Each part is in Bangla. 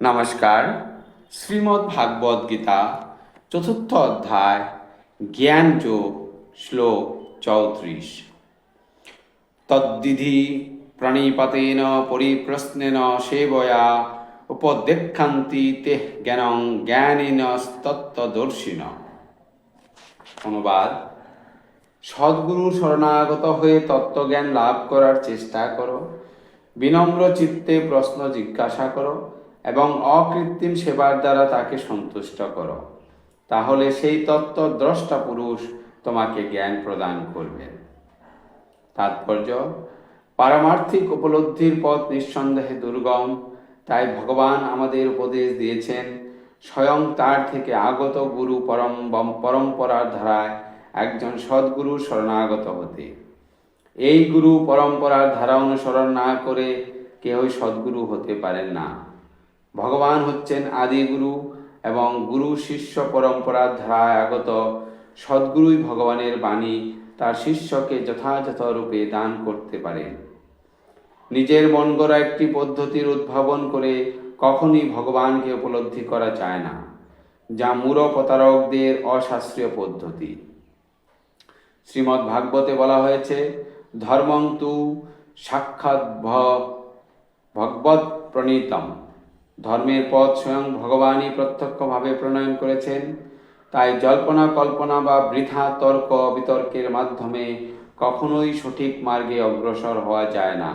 নমস্কার। শ্রীমদ্ ভাগবত গীতা, চতুর্থ অধ্যায়, জ্ঞান যোগ, শ্লোক চৌত্রিশ। তদ্দিধি প্রণিপাতেন, পরিপ্রশ্নেন, সেবয়া, উপদেক্ষান্তি তে জ্ঞানং জ্ঞানীন তত্ত্বদর্শিন অনুবাদ। সদ্গুরু শরণাগত হয়ে তত্ত্বজ্ঞান লাভ করার চেষ্টা করো। বিনম্র চিত্তে প্রশ্ন জিজ্ঞাসা করো। এবং অকৃত্রিম সেবার দ্বারা তাকে সন্তুষ্ট করো। তাহলে সেই তত্ত্ব দ্রষ্টা পুরুষ তোমাকে জ্ঞান প্রদান করবেন তাৎপর্য, পারমার্থিক উপলব্ধির পথ নিঃসন্দেহে দুর্গম, তাই ভগবান আমাদের উপদেশ দিয়েছেন, স্বয়ং তার থেকে আগত গুরু পরম পরম্পরার ধারায় একজন সদ্গুরু শরণাগত হতে। এই গুরু পরম্পরার ধারা অনুসরণ না করে কেউই সদ্গুরু হতে পারেন না। ভগবান হচ্ছেন আদি গুরু এবং গুরু শিষ্য পরম্পরার ধারায় আগত সদ্গুরুই ভগবানের বাণী তার শিষ্যকে যথাযথ রূপে দান করতে পারেন নিজের মন গড়া একটি পদ্ধতির উদ্ভাবন করে কখনই ভগবানকে উপলব্ধি করা যায় না, যা মূঢ় প্রতারকদের অশাস্ত্রীয় পদ্ধতি। শ্রীমদ্ ভাগবতে বলা হয়েছে, ধর্মং তু সাক্ষাৎ ভ- ভগবত প্রণীতম। ধর্মের পথ স্বয়ং ভগবানই প্রত্যক্ষভাবে প্রণয়ন করেছেন। তাই জল্পনা, কল্পনা বা বৃথা তর্ক, বিতর্কের মাধ্যমে কখনোই সঠিক মার্গে অগ্রসর হওয়া যায় না।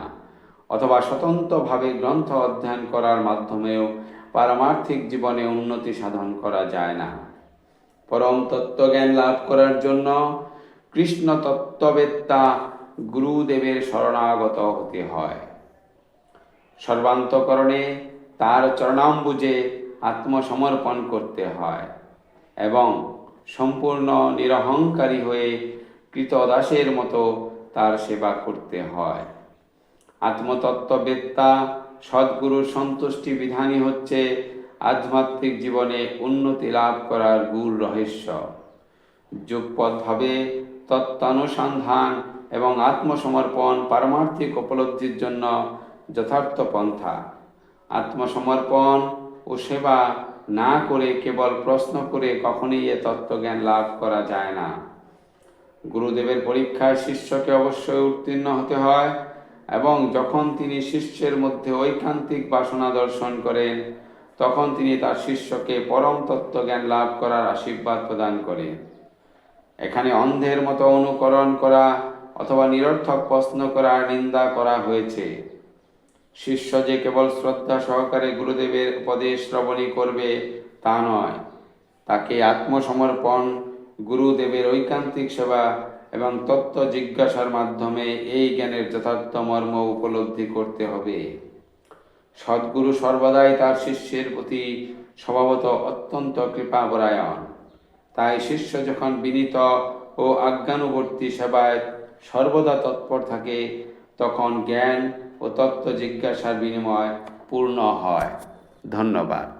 অথবা স্বতন্ত্রভাবে গ্রন্থ অধ্যয়ন করার মাধ্যমেও পারমার্থিক জীবনে উন্নতি সাধন করা যায় না। পরম তত্ত্বজ্ঞান লাভ করার জন্য কৃষ্ণ তত্ত্ববেত্তা গুরুদেবের শরণাগত হতে হয়। সর্বান্তকরণে তার চরণাম চরণাম্বুজে আত্মসমর্পণ করতে হয় এবং সম্পূর্ণ নিরহংকারী হয়ে কৃতদাসের মতো তার সেবা করতে হয়। আত্মতত্ত্ববেত্তা, সদ্গুরুর সন্তুষ্টি বিধানই হচ্ছে আধ্যাত্মিক জীবনে উন্নতি লাভ করার গূঢ় রহস্য। যুগপথভাবে তত্ত্বানুসন্ধান এবং আত্মসমর্পণ পারমার্থিক উপলব্ধির জন্য যথার্থ পন্থা। আত্মসমর্পণ ও সেবা না করে কেবল প্রশ্ন করে কখনই এ তত্ত্বজ্ঞান লাভ করা যায় না। গুরুদেবের পরীক্ষায় শিষ্যকে অবশ্যই উত্তীর্ণ হতে হয় এবং যখন তিনি শিষ্যের মধ্যে ঐকান্তিক বাসনা দর্শন করেন, তখন তিনি তার শিষ্যকে পরম তত্ত্বজ্ঞান লাভ করার আশীর্বাদ প্রদান করেন। এখানে অন্ধের মতো অনুকরণ করা অথবা নিরর্থক প্রশ্ন করা নিন্দা করা হয়েছে। শিষ্য যে কেবল শ্রদ্ধা সহকারে গুরুদেবের উপদেশ শ্রবণী করবে, তা নয়। তাকে আত্মসমর্পণ, গুরুদেবের ঐকান্তিক সেবা এবং তত্ত্ব জিজ্ঞাসার মাধ্যমে এই জ্ঞানের যথার্থ মর্ম উপলব্ধি করতে হবে। সদ্গুরু সর্বদাই তার শিষ্যের প্রতি স্বভাবত অত্যন্ত কৃপাবরায়ণ তাই শিষ্য যখন বিনীত ও আজ্ঞানুবর্তী সেবায় সর্বদা তৎপর থাকে তখন জ্ঞান ও তত্ত্ব জিজ্ঞাসার বিনিময় পূর্ণ হয়। ধন্যবাদ।